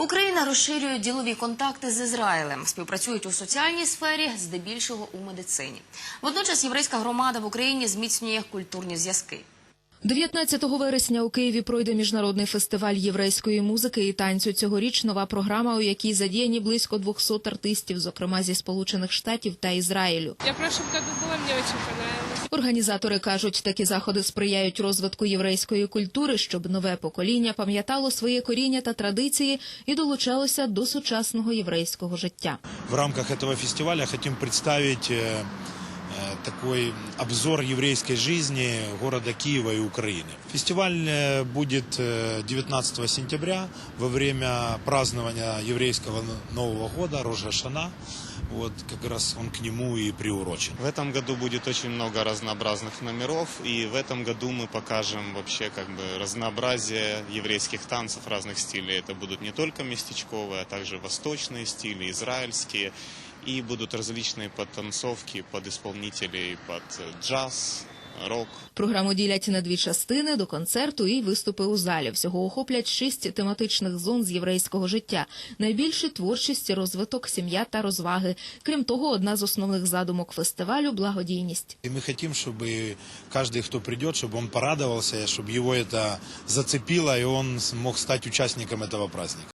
Україна розширює ділові контакти з Ізраїлем. Співпрацюють у соціальній сфері, здебільшого у медицині. Водночас єврейська громада в Україні зміцнює культурні зв'язки. 19 вересня у Києві пройде міжнародний фестиваль єврейської музики і танцю. Цьогоріч нова програма, у якій задіяні близько 200 артистів, зокрема зі Сполучених Штатів та Ізраїлю. Я в прошлом году была, мне очень понравилось. Організатори кажуть, такі заходи сприяють розвитку єврейської культури, щоб нове покоління пам'ятало своє коріння та традиції і долучалося до сучасного єврейського життя. В рамках этого фестиваля хотим представить э, э, такой обзор еврейской жизни города Киева и Украины. Фестиваль э, будет э, 19 сентября во время празднования еврейского Нового года, Рожа Шана. Вот как раз он к нему и приурочен. В этом году будет очень много разнообразных номеров, и в этом году мы покажем вообще как бы разнообразие еврейских танцев разных стилей. Это будут не только местечковые, а также восточные стили, израильские, и будут различные подтанцовки под исполнителей, под э, джаз, рок. Програму ділять на дві частини до концерту і виступи у залі. Всього охоплять шість тематичних зон з єврейського життя. Найбільше творчість, розвиток, сім'я та розваги. Крім того, одна з основних задумок фестивалю благодійність. И мы хотим, чтобы каждый, кто придет, чтобы он порадовался, чтобы его это зацепило, и он мог стать участником этого праздника.